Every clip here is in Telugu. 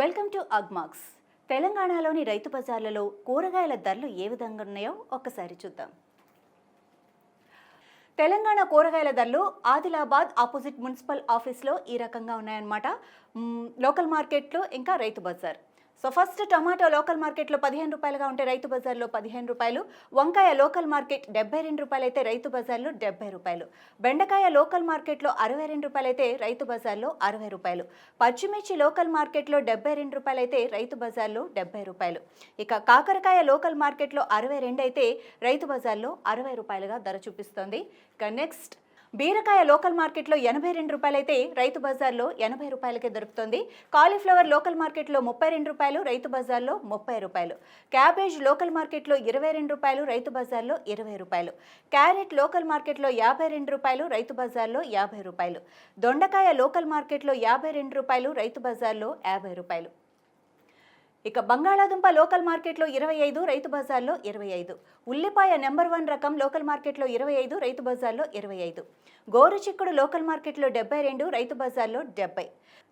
Welcome to Agmax. తెలంగాణలోని రైతు బజార్లలో కూరగాయల ధరలు ఏ విధంగా ఉన్నాయో ఒక్కసారి చూద్దాం. తెలంగాణ కూరగాయల ధరలు ఆదిలాబాద్ ఆపోజిట్ మున్సిపల్ ఆఫీస్లో ఈ రకంగా ఉన్నాయన్నమాట. లోకల్ మార్కెట్లు ఇంకా రైతు బజార్. సో ఫస్ట్ టమాటో లోకల్ మార్కెట్లో పదిహేను రూపాయలుగా ఉంటే రైతు బజార్లో పదిహేను రూపాయలు వంకాయ లోకల్ మార్కెట్ డెబ్బై రెండు రూపాయలు అయితే రైతు బజార్లో డెబ్బై రూపాయలు బెండకాయ లోకల్ మార్కెట్లో అరవై రెండు రూపాయలు అయితే రైతు బజార్లో అరవై రూపాయలు పచ్చిమిర్చి లోకల్ మార్కెట్లో డెబ్బై రెండు రూపాయలు అయితే రైతు బజార్లో డెబ్బై రూపాయలు. ఇక కాకరకాయ లోకల్ మార్కెట్లో అరవై రెండు అయితే రైతు బజార్లో అరవై రూపాయలుగా ధర చూపిస్తోంది. ఇక నెక్స్ట్ బీరకాయ లోకల్ మార్కెట్లో ఎనభై రెండు రూపాయలైతే రైతు బజార్లో ఎనభై రూపాయలకే దొరుకుతుంది. కాలీఫ్లవర్ లోకల్ మార్కెట్లో ముప్పై రెండు రూపాయలు రైతు బజార్లో ముప్పై రూపాయలు. క్యాబేజ్ లోకల్ మార్కెట్లో ఇరవై రెండు రూపాయలు రైతు బజార్లో ఇరవై రూపాయలు. క్యారెట్ లోకల్ మార్కెట్లో యాభై రెండు రూపాయలు రైతు బజార్లో యాభై రూపాయలు. దొండకాయ లోకల్ మార్కెట్లో యాభై రెండు రూపాయలు రైతు బజార్లో యాభై రూపాయలు. ఇక బంగాళాదుంప లోకల్ మార్కెట్లో ఇరవై ఐదు రైతు బజార్లో ఇరవై ఐదు. ఉల్లిపాయ నెంబర్ వన్ రకం లోకల్ మార్కెట్లో ఇరవై ఐదు రైతు బజార్లో ఇరవై ఐదు. గోరు చిక్కుడు లోకల్ మార్కెట్లో డెబ్బై రెండు రైతు బజార్లో డెబ్బై.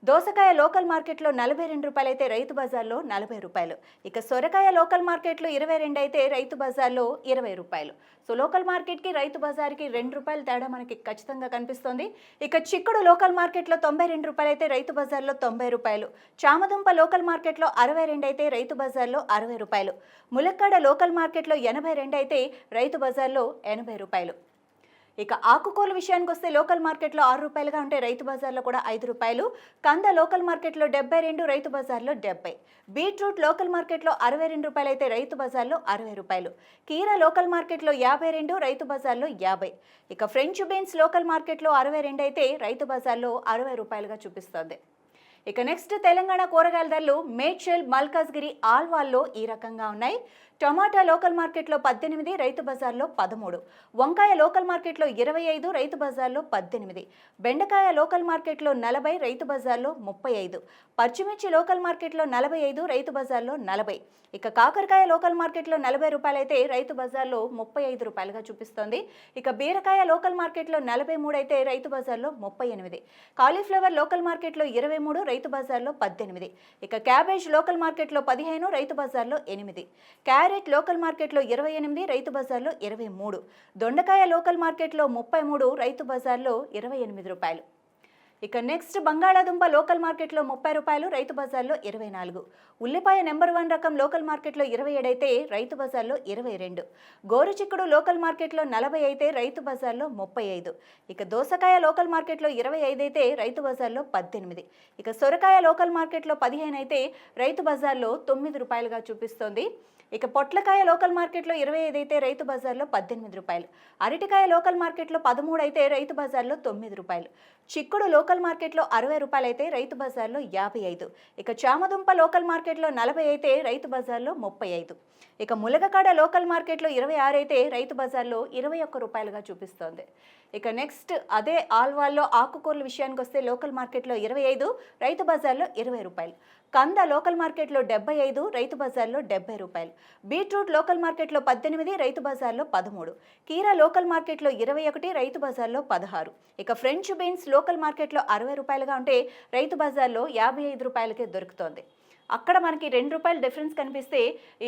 దోసకాయ లోకల్ మార్కెట్లో నలభై రెండు రూపాయలు అయితే రైతు బజార్లో నలభై రూపాయలు. ఇక సొరకాయ లోకల్ మార్కెట్లో ఇరవై రెండు అయితే రైతు బజార్లో ఇరవై రూపాయలు. సో లోకల్ మార్కెట్కి రైతు బజార్కి రెండు రూపాయల తేడా మనకి ఖచ్చితంగా కనిపిస్తుంది. ఇక చిక్కుడు లోకల్ మార్కెట్లో తొంభై రెండు రూపాయలు అయితే రైతు బజార్లో తొంభై రూపాయలు. చామదుంప లోకల్ మార్కెట్లో అరవై రెండు అయితే రైతు బజార్లో అరవై రూపాయలు. ములక్కాడ లోకల్ మార్కెట్లో ఎనభై రెండు అయితే రైతు బజార్లో ఎనభై రూపాయలు. ఇక ఆకుకూరల విషయానికి వస్తే లోకల్ మార్కెట్లో ఆరు రూపాయలుగా ఉంటే రైతు బజార్లో కూడా ఐదు రూపాయలు. కంద లోకల్ మార్కెట్లో డెబ్బై రెండు రైతు బజార్లో డెబ్బై. బీట్రూట్ లోకల్ మార్కెట్లో అరవై రెండు రూపాయలు అయితే రైతు బజార్లో అరవై రూపాయలు. కీర లోకల్ మార్కెట్లో యాభై రెండు రైతు బజార్లో యాభై. ఇక ఫ్రెంచ్ బీన్స్ లోకల్ మార్కెట్లో అరవై రెండు అయితే రైతు బజార్లో అరవై రూపాయలుగా చూపిస్తోంది. ఇక నెక్స్ట్ తెలంగాణ కూరగాయల ధరలు మేడ్చల్ మల్కాజ్గిరి ఆల్వాల్లో ఈ రకంగా ఉన్నాయి. టమాటా లోకల్ మార్కెట్లో పద్దెనిమిది రైతు బజార్లో పదమూడు. వంకాయ లోకల్ మార్కెట్లో ఇరవై ఐదు రైతు బజార్లో పద్దెనిమిది. బెండకాయ లోకల్ మార్కెట్లో నలభై రైతు బజార్లో ముప్పై ఐదు. పచ్చిమిర్చి లోకల్ మార్కెట్లో నలభై ఐదు రైతు బజార్లో నలభై. ఇక కాకరకాయ లోకల్ మార్కెట్లో నలభై రూపాయలైతే రైతు బజార్లో ముప్పై ఐదు రూపాయలుగా చూపిస్తోంది. ఇక బీరకాయ లోకల్ మార్కెట్లో నలభై మూడు అయితే రైతు బజార్లో ముప్పై ఎనిమిది. కాలీఫ్లవర్ లోకల్ మార్కెట్లో ఇరవై మూడు రైతు బజార్లో పద్దెనిమిది. ఇక క్యాబేజ్ లోకల్ మార్కెట్లో పదిహేను రైతు బజార్లో ఎనిమిది. క్యారెట్ లోకల్ మార్కెట్లో ఇరవై ఎనిమిది రైతు బజార్లో ఇరవై మూడు. దొండకాయ లోకల్ మార్కెట్లో ముప్పై మూడు రైతు బజార్లో ఇరవై ఎనిమిది రూపాయలు. ఇక నెక్స్ట్ బంగాళాదుంప లోకల్ మార్కెట్లో ముప్పై రూపాయలు రైతు బజార్లో ఇరవై నాలుగు. ఉల్లిపాయ నెంబర్ వన్ రకం లోకల్ మార్కెట్లో ఇరవై ఏడు అయితే రైతు బజార్లో ఇరవై రెండు. గోరు చిక్కుడు లోకల్ మార్కెట్లో నలభై అయితే రైతు బజార్లో ముప్పై ఐదు. ఇక దోసకాయ లోకల్ మార్కెట్లో ఇరవై ఐదు అయితే రైతు బజార్లో పద్దెనిమిది. ఇక సొరకాయ లోకల్ మార్కెట్లో పదిహేను అయితే రైతు బజార్లో తొమ్మిది రూపాయలుగా చూపిస్తోంది. ఇక పొట్లకాయ లోకల్ మార్కెట్లో ఇరవై ఐదు అయితే రైతు బజార్లో పద్దెనిమిది రూపాయలు. అరటికాయ లోకల్ మార్కెట్లో పదమూడు అయితే రైతు బజార్లో తొమ్మిది రూపాయలు. చిక్కుడు లోకల్ మార్కెట్లో అరవై రూపాయలు అయితే రైతు బజార్లో యాభై ఐదు. ఇక చామదుంప లోకల్ మార్కెట్లో నలభై అయితే రైతు బజార్లో ముప్పై ఐదు. ఇక ములగకాడ లోకల్ మార్కెట్లో ఇరవై ఆరు అయితే రైతు బజార్లో ఇరవై ఒక్క రూపాయలుగా చూపిస్తోంది. ఇక నెక్స్ట్ అదే ఆల్వాల్లో ఆకుకూరల విషయానికి వస్తే లోకల్ మార్కెట్లో ఇరవై ఐదు రైతు బజార్లో ఇరవై రూపాయలు. కంద లోకల్ మార్కెట్లో డెబ్బై ఐదు రైతు బజార్లో డెబ్బై రూపాయలు. బీట్రూట్ లోకల్ మార్కెట్లో పద్దెనిమిది రైతు బజార్లో పదమూడు. కీరా లోకల్ మార్కెట్లో ఇరవై ఒకటి రైతు బజార్లో పదహారు. ఇక ఫ్రెంచ్ బీన్స్ లోకల్ మార్కెట్లో అరవై రూపాయలుగా ఉంటే రైతు బజార్లో యాభై ఐదు రూపాయలకే దొరుకుతోంది. అక్కడ మనకి రెండు రూపాయల డిఫరెన్స్ కనిపిస్తే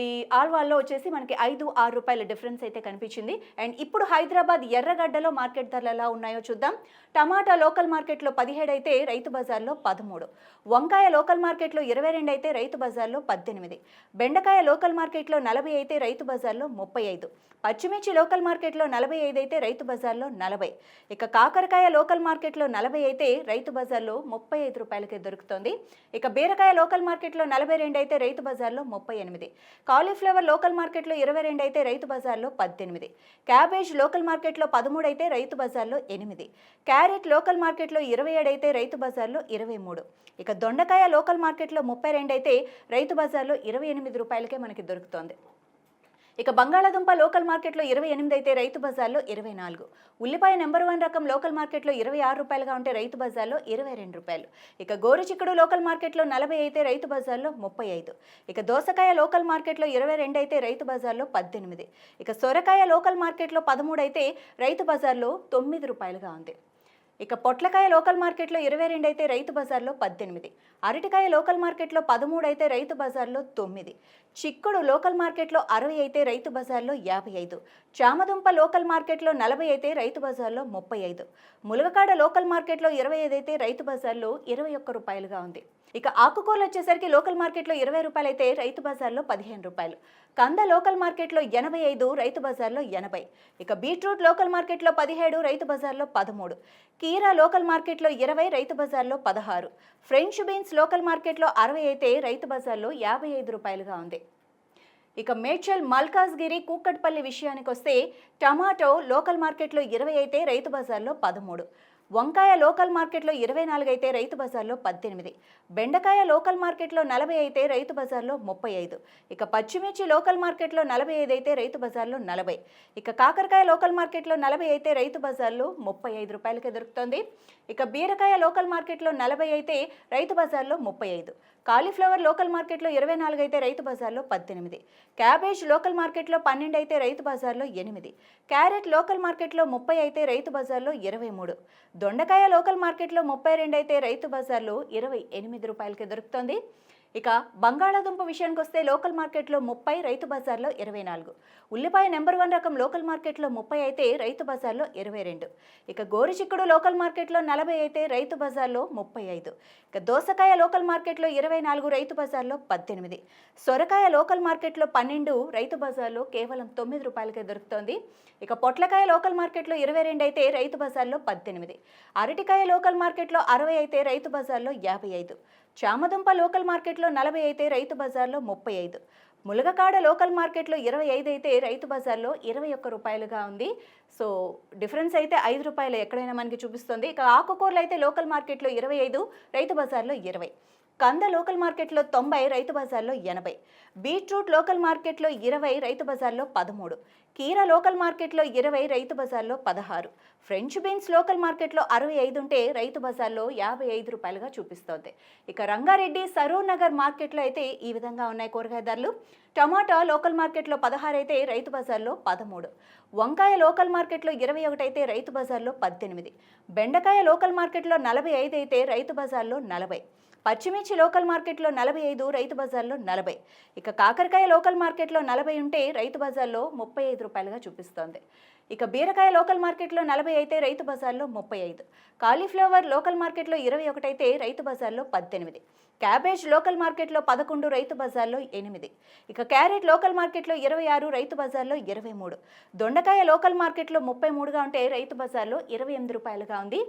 ఈ ఆల్వాల్లో వచ్చేసి మనకి ఐదు ఆరు రూపాయల డిఫరెన్స్ అయితే కనిపించింది. అండ్ ఇప్పుడు హైదరాబాద్ ఎర్రగడ్డలో మార్కెట్ ధరలు ఎలా ఉన్నాయో చూద్దాం. టమాటా లోకల్ మార్కెట్లో పదిహేడు అయితే రైతు బజార్లో పదమూడు. వంకాయ లోకల్ మార్కెట్లో ఇరవై రెండు అయితే రైతు బజార్లో పద్దెనిమిది. బెండకాయ లోకల్ మార్కెట్లో నలభై అయితే రైతు బజార్లో ముప్పై ఐదు. పచ్చిమిర్చి లోకల్ మార్కెట్లో నలభై ఐదు అయితే రైతు బజార్లో నలభై. ఇక కాకరకాయ లోకల్ మార్కెట్లో నలభై అయితే రైతు బజార్లో ముప్పై ఐదు రూపాయలకే దొరుకుతుంది. ఇక బీరకాయ లోకల్ మార్కెట్లో నలభై రెండు అయితే రైతు బజార్లో ముప్పై ఎనిమిది. కాలీఫ్లవర్ లోకల్ మార్కెట్లో ఇరవై రెండు అయితే రైతు బజార్లో పద్దెనిమిది. క్యాబేజ్ లోకల్ మార్కెట్లో పదమూడు అయితే రైతు బజార్లో ఎనిమిది. క్యారెట్ లోకల్ మార్కెట్లో ఇరవై ఏడు అయితే రైతు బజార్లో ఇరవై మూడు. ఇక దొండకాయ లోకల్ మార్కెట్లో ముప్పై రెండు అయితే రైతు బజార్లో ఇరవై ఎనిమిది రూపాయలకే మనకి దొరుకుతోంది. ఇక బంగాళాదుంప లోకల్ మార్కెట్లో ఇరవై ఎనిమిది అయితే రైతు బజార్లో ఇరవై నాలుగు. ఉల్లిపాయ నెంబర్ వన్ రకం లోకల్ మార్కెట్లో ఇరవై ఆరు రూపాయలుగా ఉంటే రైతు బజార్లో ఇరవై రెండు రూపాయలు. ఇక గోరు చిక్కుడు లోకల్ మార్కెట్లో నలభై అయితే రైతు బజార్లో ముప్పై ఐదు. ఇక దోసకాయ లోకల్ మార్కెట్లో ఇరవై రెండు అయితే రైతు బజార్లో పద్దెనిమిది. ఇక సొరకాయ లోకల్ మార్కెట్లో పదమూడు అయితే రైతు బజార్లో తొమ్మిది రూపాయలుగా ఉంది. ఇక పొట్లకాయ లోకల్ మార్కెట్లో ఇరవై రెండు అయితే రైతు బజార్లో పద్దెనిమిది. అరటికాయ లోకల్ మార్కెట్లో పదమూడు అయితే రైతు బజార్లో తొమ్మిది. చిక్కుడు లోకల్ మార్కెట్లో అరవై అయితే రైతు బజార్లో యాభై ఐదు. చామదుంప లోకల్ మార్కెట్లో నలభై అయితే రైతు బజార్లో ముప్పై ఐదు. ములగకాడ లోకల్ మార్కెట్లో ఇరవై ఐదు అయితే రైతు బజార్లో ఇరవై ఒక్క రూపాయలుగా ఉంది. ఇక ఆకుకూరలు వచ్చేసరికి లోకల్ మార్కెట్లో ఇరవై రూపాయలు అయితే రైతు బజార్లో పదిహేను రూపాయలు. కంద లోకల్ మార్కెట్లో ఎనభై ఐదు రైతు బజార్లో ఎనభై. ఇక బీట్రూట్ లోకల్ మార్కెట్లో పదిహేడు రైతు బజార్లో పదమూడు. కీరా లోకల్ మార్కెట్లో ఇరవై రైతు బజార్లో పదహారు. ఫ్రెంచ్ బీన్స్ లోకల్ మార్కెట్లో అరవై అయితే రైతు బజార్లో యాభై ఐదు రూపాయలుగా ఉంది. ఇక మేడ్చల్ మల్కాజ్గిరి కూకట్పల్లి విషయానికి వస్తే టమాటో లోకల్ మార్కెట్లో ఇరవై అయితే రైతు బజార్లో పదమూడు. వంకాయ లోకల్ మార్కెట్లో ఇరవై నాలుగు అయితే రైతు బజార్లో పద్దెనిమిది. బెండకాయ లోకల్ మార్కెట్లో నలభై అయితే రైతు బజార్లో ముప్పై ఐదు. ఇక పచ్చిమిర్చి లోకల్ మార్కెట్లో నలభై ఐదు అయితే రైతు బజార్లో నలభై. ఇక కాకరకాయ లోకల్ మార్కెట్లో నలభై అయితే రైతు బజార్లో ముప్పై ఐదు రూపాయలకే దొరుకుతుంది. ఇక బీరకాయ లోకల్ మార్కెట్లో నలభై అయితే రైతు బజార్లో ముప్పై ఐదు. కాలీఫ్లవర్ లోకల్ మార్కెట్లో ఇరవై నాలుగు అయితే రైతు బజార్లో పద్దెనిమిది. క్యాబేజ్ లోకల్ మార్కెట్లో పన్నెండు అయితే రైతు బజార్లో ఎనిమిది. క్యారెట్ లోకల్ మార్కెట్లో ముప్పై అయితే రైతు బజార్లో ఇరవై మూడు. దొండకాయ లోకల్ మార్కెట్లో ముప్పై రెండు అయితే రైతు బజార్లో ఇరవై ఎనిమిది రూపాయలకి దొరుకుతుంది. ఇక బంగాళాదుంప విషయానికి వస్తే లోకల్ మార్కెట్లో ముప్పై రైతు బజార్లో ఇరవై నాలుగు. ఉల్లిపాయ నెంబర్ వన్ రకం లోకల్ మార్కెట్లో ముప్పై అయితే రైతు బజార్లో ఇరవై రెండు. ఇక గోరుచిక్కుడు లోకల్ మార్కెట్లో నలభై అయితే రైతు బజార్లో ముప్పై ఐదు. ఇక దోసకాయ లోకల్ మార్కెట్లో ఇరవై నాలుగు రైతు బజార్లో పద్దెనిమిది. సొరకాయ లోకల్ మార్కెట్లో పన్నెండు రైతు బజార్లో కేవలం తొమ్మిది రూపాయలకే దొరుకుతోంది. ఇక పొట్లకాయ లోకల్ మార్కెట్లో ఇరవై రెండు అయితే రైతు బజార్లో పద్దెనిమిది. అరటికాయ లోకల్ మార్కెట్లో అరవై అయితే రైతు బజార్లో యాభై ఐదు. చామదుంప లోకల్ మార్కెట్లో నలభై అయితే రైతు బజార్లో ముప్పై ఐదు. ములగకాడ లోకల్ మార్కెట్లో ఇరవై ఐదు అయితే రైతు బజార్లో ఇరవై ఒక్క రూపాయలుగా ఉంది. సో డిఫరెన్స్ అయితే ఐదు రూపాయలు ఎక్కడైనా మనకి చూపిస్తుంది. ఇక ఆకుకూరలు అయితే లోకల్ మార్కెట్లో ఇరవై ఐదు రైతు బజార్లో ఇరవై. కంద లోకల్ మార్కెట్లో తొంభై రైతు బజార్లో ఎనభై. బీట్రూట్ లోకల్ మార్కెట్లో ఇరవై రైతు బజార్లో పదమూడు. కీర లోకల్ మార్కెట్లో ఇరవై రైతు బజార్లో పదహారు. ఫ్రెంచ్ బీన్స్ లోకల్ మార్కెట్లో అరవై ఐదు ఉంటే రైతు బజార్లో యాభై ఐదు రూపాయలుగా చూపిస్తోంది. ఇక రంగారెడ్డి సరూర్ నగర్ మార్కెట్లో అయితే ఈ విధంగా ఉన్నాయి కూరగాయ ధరలు టమాటా లోకల్ మార్కెట్లో పదహారు అయితే రైతు బజార్లో పదమూడు. వంకాయ లోకల్ మార్కెట్లో ఇరవై ఒకటి అయితే రైతు బజార్లో పద్దెనిమిది. బెండకాయ లోకల్ మార్కెట్లో నలభై ఐదు అయితే రైతు బజార్లో నలభై. పచ్చిమిర్చి లోకల్ మార్కెట్లో నలభై ఐదు రైతు బజార్లో నలభై. ఇక కాకరకాయ లోకల్ మార్కెట్లో నలభై ఉంటే రైతు బజార్లో ముప్పై ఐదు రూపాయలుగా చూపిస్తోంది. ఇక బీరకాయ లోకల్ మార్కెట్లో నలభై అయితే రైతు బజార్లో ముప్పై ఐదు. కాలీఫ్లవర్ లోకల్ మార్కెట్లో ఇరవై ఒకటి అయితే రైతు బజార్లో పద్దెనిమిది. క్యాబేజ్ లోకల్ మార్కెట్లో పదకొండు రైతు బజార్లో ఎనిమిది. ఇక క్యారెట్ లోకల్ మార్కెట్లో ఇరవై ఆరు రైతు బజార్లో ఇరవై మూడు. దొండకాయ లోకల్ మార్కెట్లో ముప్పై మూడుగా ఉంటే రైతు బజార్లో ఇరవై ఎనిమిది రూపాయలుగా ఉంది.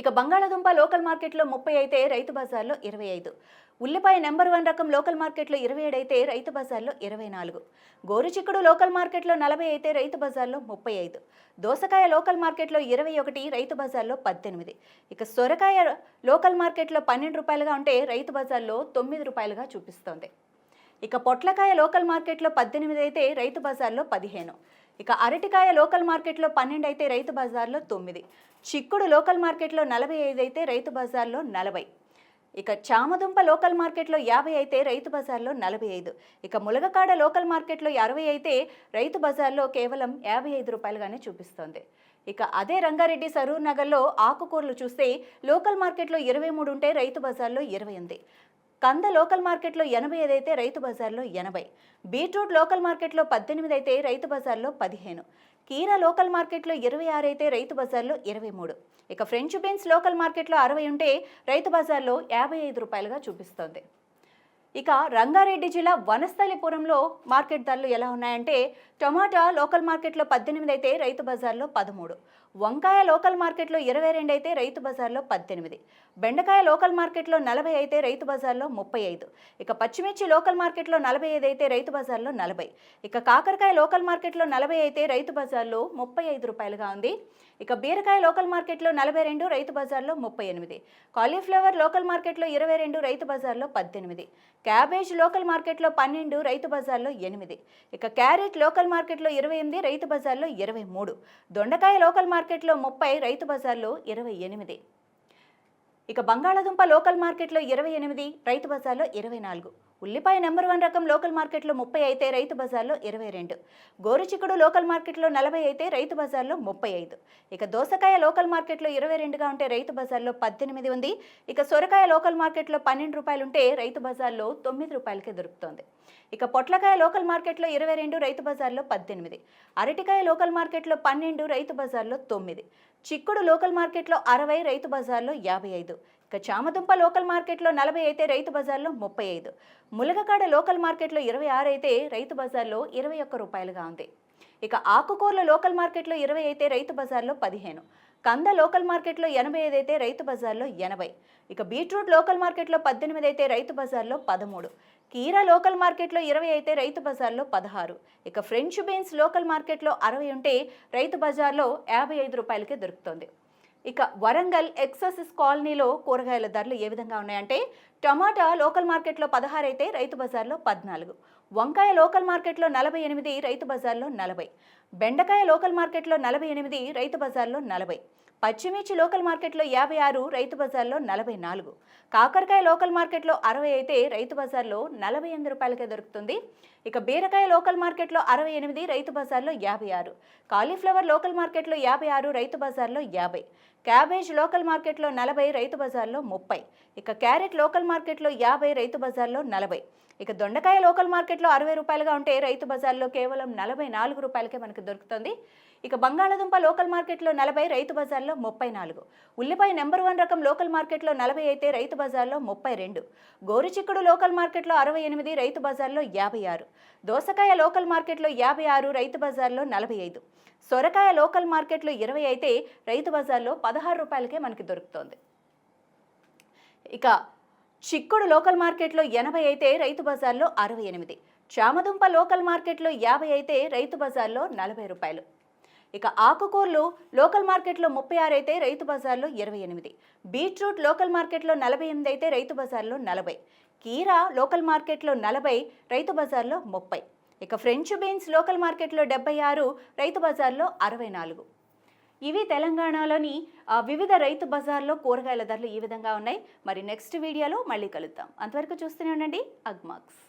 ఇక బంగాళాదుంప లోకల్ మార్కెట్లో ముప్పై అయితే రైతు బజార్లో ఇరవై ఐదు. ఉల్లిపాయ నెంబర్ వన్ రకం లోకల్ మార్కెట్లో ఇరవై ఏడు అయితే రైతు బజార్లో ఇరవై నాలుగు. గోరుచిక్కుడు లోకల్ మార్కెట్లో నలభై అయితే రైతు బజార్లో ముప్పై ఐదు. దోసకాయ లోకల్ మార్కెట్లో ఇరవై ఒకటి రైతు బజార్లో పద్దెనిమిది. ఇక సొరకాయ లోకల్ మార్కెట్లో పన్నెండు రూపాయలుగా ఉంటే రైతు బజార్లో తొమ్మిది రూపాయలుగా చూపిస్తోంది. ఇక పొట్లకాయ లోకల్ మార్కెట్లో పద్దెనిమిది అయితే రైతు బజార్లో పదిహేను. ఇక అరటికాయ లోకల్ మార్కెట్లో పన్నెండు అయితే రైతు బజార్లో తొమ్మిది. చిక్కుడు లోకల్ మార్కెట్లో నలభై ఐదు అయితే రైతు బజార్లో నలభై. ఇక చామదుంప లోకల్ మార్కెట్లో యాభై అయితే రైతు బజార్లో నలభై ఐదు. ఇక ములగకాడ లోకల్ మార్కెట్లో అరవై అయితే రైతు బజార్లో కేవలం యాభై ఐదు రూపాయలుగానే చూపిస్తోంది. ఇక అదే రంగారెడ్డి సరూర్ నగర్లో ఆకుకూరలు చూస్తే లోకల్ మార్కెట్లో ఇరవై మూడు ఉంటే రైతు బజార్లో ఇరవై ఉంది. కంద లోకల్ మార్కెట్లో ఎనభై అయితే రైతు బజార్లో ఎనభై. బీట్రూట్ లోకల్ మార్కెట్లో పద్దెనిమిది అయితే రైతు బజార్లో పదిహేను. కీర లోకల్ మార్కెట్లో ఇరవై ఆరు అయితే రైతు బజార్లో ఇరవై మూడు. ఇక ఫ్రెంచ్ బీన్స్ లోకల్ మార్కెట్లో అరవై ఉంటే రైతు బజార్లో యాభై ఐదు రూపాయలుగా చూపిస్తోంది. ఇక రంగారెడ్డి జిల్లా వనస్థలిపురంలో మార్కెట్ ధరలు ఎలా ఉన్నాయంటే టమాటా లోకల్ మార్కెట్లో పద్దెనిమిది అయితే రైతు బజార్లో పదమూడు. వంకాయ లోకల్ మార్కెట్లో ఇరవై రెండు అయితే రైతు బజార్లో పద్దెనిమిది. బెండకాయ లోకల్ మార్కెట్లో నలభై అయితే రైతు బజార్లో ముప్పై ఐదు. ఇక పచ్చిమిర్చి లోకల్ మార్కెట్లో నలభై ఐదు అయితే రైతు బజార్లో నలభై. ఇక కాకరకాయ లోకల్ మార్కెట్లో నలభై అయితే రైతు బజార్లో ముప్పై ఐదు రూపాయలుగా ఉంది. ఇక బీరకాయ లోకల్ మార్కెట్లో నలభై రెండు రైతు బజార్లో ముప్పై ఎనిమిది. కాలీఫ్లవర్ లోకల్ మార్కెట్లో ఇరవై రెండు రైతు బజార్లో పద్దెనిమిది. క్యాబేజ్ లోకల్ మార్కెట్లో పన్నెండు రైతు బజార్లో ఎనిమిది. ఇక క్యారెట్ లోకల్ మార్కెట్లో ఇరవై ఎనిమిది రైతు బజార్లో ఇరవై మూడు. దొండకాయ లోకల్ మార్కెట్ మార్కెట్లో ముప్పై రైతు బజార్లో ఇరవై ఎనిమిది. ఇక బంగాళాదుంప లోకల్ మార్కెట్లో ఇరవై ఎనిమిది రైతు బజార్లో ఇరవై నాలుగు. ఉల్లిపాయ నెంబర్ వన్ రకం లోకల్ మార్కెట్లో ముప్పై అయితే రైతు బజార్లో ఇరవై రెండు. గోరుచిక్కుడు లోకల్ మార్కెట్లో నలభై అయితే రైతు బజార్లో ముప్పై ఐదు. ఇక దోసకాయ లోకల్ మార్కెట్లో ఇరవై రెండుగా ఉంటే రైతు బజార్లో పద్దెనిమిది ఉంది. ఇక సొరకాయ లోకల్ మార్కెట్లో పన్నెండు రూపాయలు ఉంటే రైతు బజార్లో తొమ్మిది రూపాయలకే దొరుకుతోంది. ఇక పొట్లకాయ లోకల్ మార్కెట్లో ఇరవై రెండు రైతు బజార్లో పద్దెనిమిది. అరటికాయ లోకల్ మార్కెట్లో పన్నెండు రైతు బజార్లో తొమ్మిది. చిక్కుడు లోకల్ మార్కెట్లో అరవై రైతు బజార్లో యాభై ఐదు. ఇక చామదుంప లోకల్ మార్కెట్లో నలభై అయితే రైతు బజార్లో ముప్పై ఐదు. ములగకాడ లోకల్ మార్కెట్లో ఇరవై ఆరు అయితే రైతు బజార్లో ఇరవై ఒక్క రూపాయలుగా ఉంది. ఇక ఆకుకూరల లోకల్ మార్కెట్లో ఇరవై అయితే రైతు బజార్లో పదిహేను. కంద లోకల్ మార్కెట్లో ఎనభై ఐదు అయితే రైతు బజార్లో ఎనభై. ఇక బీట్రూట్ లోకల్ మార్కెట్లో పద్దెనిమిది అయితే రైతు బజార్లో పదమూడు. కీరా లోకల్ మార్కెట్లో ఇరవై అయితే రైతు బజార్లో పదహారు. ఇక ఫ్రెంచ్ బీన్స్ లోకల్ మార్కెట్లో అరవై ఉంటే రైతు బజార్లో యాభై ఐదు రూపాయలకే దొరుకుతుంది. ఇక వరంగల్ ఎక్ససిస్ కాలనీలో కూరగాయల ధరలు ఏ విధంగా ఉన్నాయంటే టమాటా లోకల్ మార్కెట్లో పదహారు అయితే రైతు బజార్లో పద్నాలుగు. వంకాయ లోకల్ మార్కెట్లో నలభై ఎనిమిది రైతు బజార్లో నలభై. బెండకాయ లోకల్ మార్కెట్లో నలభై ఎనిమిది రైతు బజార్లో నలభై. పచ్చిమిర్చి లోకల్ మార్కెట్లో యాభై ఆరు రైతు బజార్లో నలభై నాలుగు. కాకరకాయ లోకల్ మార్కెట్లో అరవై అయితే రైతు బజార్లో నలభై ఎనిమిది రూపాయలకే దొరుకుతుంది. ఇక బీరకాయ లోకల్ మార్కెట్లో అరవై ఎనిమిది రైతు బజార్లో యాభై ఆరు. కాలీఫ్లవర్ లోకల్ మార్కెట్లో యాభై ఆరు రైతు బజార్లో యాభై. క్యాబేజ్ లోకల్ మార్కెట్లో నలభై రైతు బజార్లో ముప్పై. ఇక క్యారెట్ లోకల్ మార్కెట్లో యాభై రైతు బజార్లో నలభై. ఇక దొండకాయ లోకల్ మార్కెట్లో అరవై రూపాయలుగా ఉంటే రైతు బజార్లో కేవలం నలభై నాలుగు రూపాయలకే మనకు దొరుకుతుంది. ఇక బంగాళాదుంప లోకల్ మార్కెట్లో నలభై రైతు బజార్లో ముప్పై నాలుగు. ఉల్లిపాయ నెంబర్ వన్ రకం లోకల్ మార్కెట్లో నలభై అయితే రైతు బజార్లో ముప్పై రెండు. గోరుచిక్కుడు లోకల్ మార్కెట్లో అరవై ఎనిమిది రైతు బజార్లో యాభై ఆరు. దోసకాయ లోకల్ మార్కెట్లో యాభై ఆరు రైతు బజార్లో నలభై ఐదు. సొరకాయ లోకల్ మార్కెట్లో ఇరవై అయితే రైతు బజార్లో పదహారు రూపాయలకే మనకి దొరుకుతోంది. ఇక చిక్కుడు లోకల్ మార్కెట్లో ఎనభై అయితే రైతు బజార్లో అరవై ఎనిమిది. చామదుంప లోకల్ మార్కెట్లో యాభై అయితే రైతు బజార్లో నలభై రూపాయలు. ఇక ఆకుకూరలు లోకల్ మార్కెట్లో ముప్పై ఆరు అయితే రైతు బజార్లో ఇరవై ఎనిమిది. బీట్రూట్ లోకల్ మార్కెట్లో నలభై ఎనిమిది అయితే రైతు బజార్లో నలభై. కీరా లోకల్ మార్కెట్లో నలభై రైతు బజార్లో ముప్పై. ఇక ఫ్రెంచ్ బీన్స్ లోకల్ మార్కెట్లో డెబ్బై ఆరు రైతు బజార్లో అరవై నాలుగు. ఇవి తెలంగాణలోని వివిధ రైతు బజార్లో కూరగాయల ధరలు ఈ విధంగా ఉన్నాయి. మరి నెక్స్ట్ వీడియోలో మళ్ళీ కలుద్దాం. అంతవరకు చూస్తూనే ఉండండి. అగ్మాక్స్